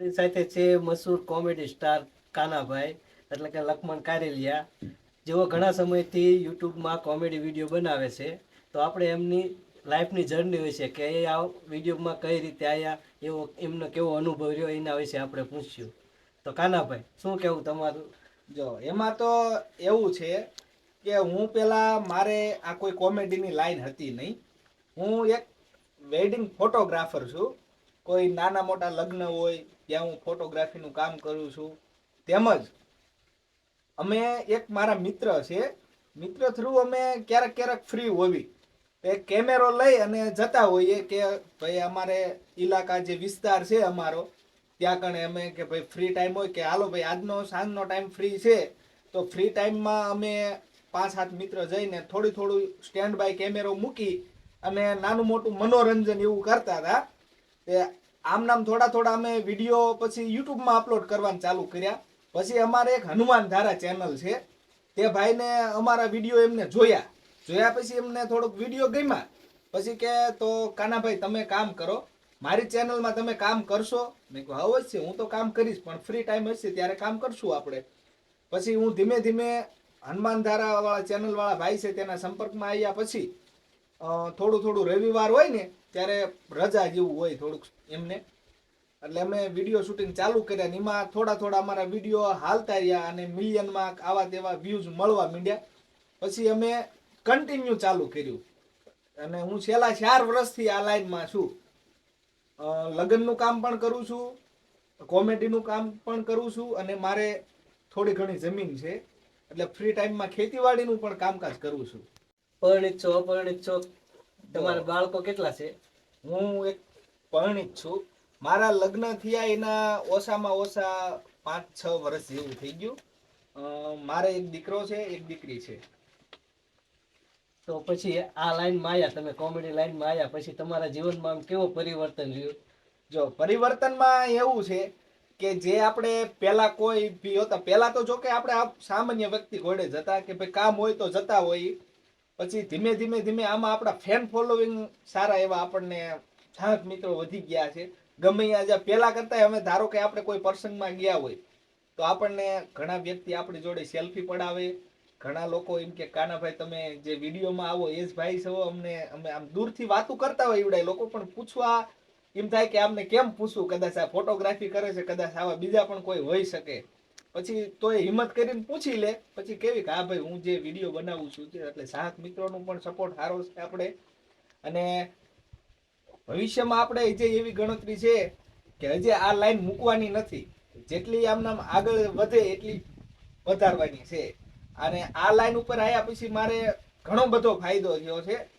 સાથે છે મશહૂર comedy star Kanabhai, એટલે કે લખમણ કારેલિયા. જેઓ ઘણા સમયથી યુટ્યુબમાં કોમેડી વીડિયો બનાવે છે. તો આપણે એમની લાઈફની જર્ની હોય છે કે એ આ વિડીયોમાં કઈ રીતે આવ્યા એવો એમનો કેવો અનુભવ રહ્યો, એના વિશે આપણે પૂછ્યું તો કાનાભાઈ, શું કેવું તમારું? જો, એમાં તો એવું છે કે હું પહેલાં મારે આ કોઈ કોમેડીની લાઈન હતી નહીં. હું એક વેડિંગ ફોટોગ્રાફર છું. કોઈ નાના મોટા લગ્ન હોય, ત્યાં હું ફોટોગ્રાફીનું કામ કરું છું. તેમજ અમે એક મારા મિત્ર છે. મિત્ર થ્રુ અમે ક્યારેક ક્યારેક ફ્રી હોવી. એ કેમેરો લઈ અને જતા હોઈએ કે ભાઈ અમારે ઇલાકા જે વિસ્તાર છે અમારો, ત્યાં કણે અમે કે ભાઈ ફ્રી ટાઈમ હોય કે હાલો ભાઈ આજનો સાંજનો ટાઈમ ફ્રી છે. તો ફ્રી ટાઈમમાં અમે પાંચ સાત મિત્ર જઈને થોડી થોડું સ્ટેન્ડ બાય કેમેરો મૂકી અને નાનું મોટું મનોરંજન એવું કરતા હતા. તે આમ નામ થોડા થોડા અમે વીડિયો પછી યુટ્યુબમાં અપલોડ કરવાનું ચાલુ કર્યા. પછી અમારે એક હનુમાન ધારા ચેનલ છે. તે ભાઈને અમારા વીડિયો એમને જોયા. જોયા પછી એમને થોડોક વીડિયો ગમ્યા. પછી કે તો કાનાભાઈ તમે કામ કરો. મારી ચેનલમાં તમે કામ કરશો? મેં કહ્યું હા છે હું તો કામ કરીશ, પણ ફ્રી ટાઈમ હશે ત્યારે કામ કરશું આપણે. પછી હું ધીમે ધીમે હનુમાન ધારાવાળા ચેનલવાળા ભાઈ છે તેના સંપર્કમાં આવ્યા પછી થોડું થોડું રવિવાર હોય ને, ત્યારે રજા જેવું હોય થોડુંક એમને. એટલે અમે વીડિયો શૂટિંગ ચાલુ કર્યા ને એમાં થોડા થોડા અમારા વીડિયો હાલતા રહ્યા અને મિલિયનમાં આવા તેવા વ્યૂઝ મળવા માંડ્યા. પછી અમે કન્ટિન્યુ ચાલુ કર્યું. અને હું છેલ્લા ચાર વર્ષથી આ લાઈનમાં છું. લગ્નનું કામ પણ કરું છું કોમેડીનું કામ પણ કરું છું અને મારે થોડી ઘણી જમીન છે. એટલે ફ્રી ટાઈમમાં ખેતીવાડીનું પણ કામકાજ કરું છું. પરણિત છો અપરણિત છો? તમારા બાળકો કેટલા છે? હું એક પરણિત છું. મારા લગ્ન થયા એના ઓછામાં ઓછા પાંચ છ વર્ષ જેવું થઈ ગયું. મારે એક દીકરો છે એક દીકરી છે. તો પછી આ લાઈનમાં આવ્યા તમે કોમેડી લાઈનમાં આવ્યા પછી તમારા જીવનમાં આમ કેવો પરિવર્તન રહ્યું? જો પરિવર્તનમાં એવું છે કે જે આપણે પેલા કોઈ બી હતા પેલા તો જો કે આપણે સામાન્ય વ્યક્તિ ઘોડે જતા કે ભાઈ કામ હોય તો જતા હોય. પછી ધીમે ધીમે ધીમે આમાં આપણા ફેન ફોલોવિંગ સારા એવા આપણને ચાહક મિત્રો વધી ગયા છે. ગમે જ્યાં પેલા કરતા અમે ધારો કે આપણે કોઈ પ્રસંગમાં ગયા હોય, તો આપણને ઘણા વ્યક્તિ આપણી જોડે સેલ્ફી પડાવે. ઘણા લોકો એમ કે કાનાભાઈ તમે જે વિડીયોમાં આવો, એ જ ભાઈ છો. અમને, અમે આમ દૂરથી વાતું કરતા હોય એવડાય લોકો, પણ પૂછવા એમ થાય કે, આમને કેમ પૂછવું? કદાચ આ ફોટોગ્રાફી કરે છે, કદાચ આવા બીજા પણ કોઈ હોઈ શકે. પછી તો એ હિંમત કરીને પૂછી લે. પછી કેવી કે, હા ભાઈ, હું જે વીડિયો બનાવું છું એટલે સાહક મિત્રોનો પણ સપોર્ટ સારો છે આપણે. અને ભવિષ્યમાં આપણે જે એવી ગણતરી છે કે હજી આ લાઈન મૂકવાની નથી. જેટલી આમનામ આગળ વધે એટલી વધારવાની છે. અને આ લાઈન ઉપર આવ્યા પછી મારે ઘણો બધો ફાયદો થયો છે.